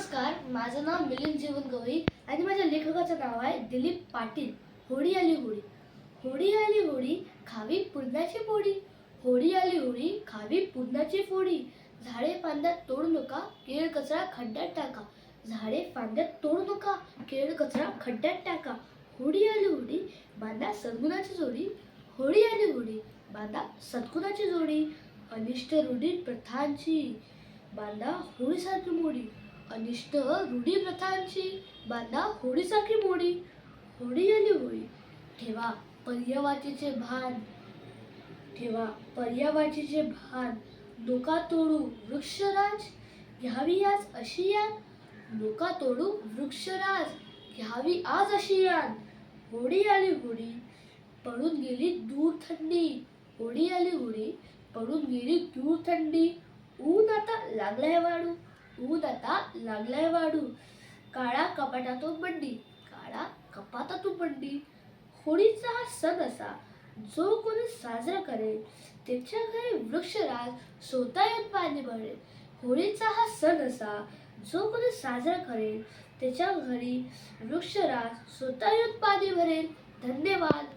नमस्कार माझं नाव मिलिंद जीवन गवई आणि माझ्या लेखकाचं नाव आहे दिलीप पाटील होळी आली होळी होळी आली होळी खावी पुरणाची पोळी. होळी आली होळी खावी पुरणाची फोडी झाडे फांद्यात तोडू नका केळ कचरा खड्ड्यात टाका. झाडे फांद्यात तोडू नका केळ कचरा खड्ड्यात टाका. होळी आली होळी बांधा सद्गुणाची जोडी. होळी आली होळी बांधा सद्गुणाची जोडी. अनिष्ट रूढी प्रथांची बांधा होळीसारखी मोडी. अनिष्ट रूढी प्रथांची बांधा होडीसारखी मोडी. होडी आली होळी. ठेवा पर्यावाचीचे भान. ठेवा पर्यावाचीचे भान. लोका तोडू वृक्षराज. घ्यावी आज अशी यान. लोका तोडू वृक्षराज. घ्यावी आज अशी यान. होडी आली होडी पडून गेली दूर थंडी. होडी आली होडी पडून गेली दूर थंडी. ऊन आता लागलाय वाढू दूध आता लागलाय वाढू काळा कपाटातून बंडी काळा कपाटातून बंडी होळीचा हा सण असा जो कोणी साजरा करेल त्याच्या घरी वृक्षराज स्वतः येऊन पाणी भरेल. होळीचा हा सण असा जो कोणी साजरा करेल त्याच्या घरी वृक्षराज स्वतः येऊन पाणी भरेल. धन्यवाद.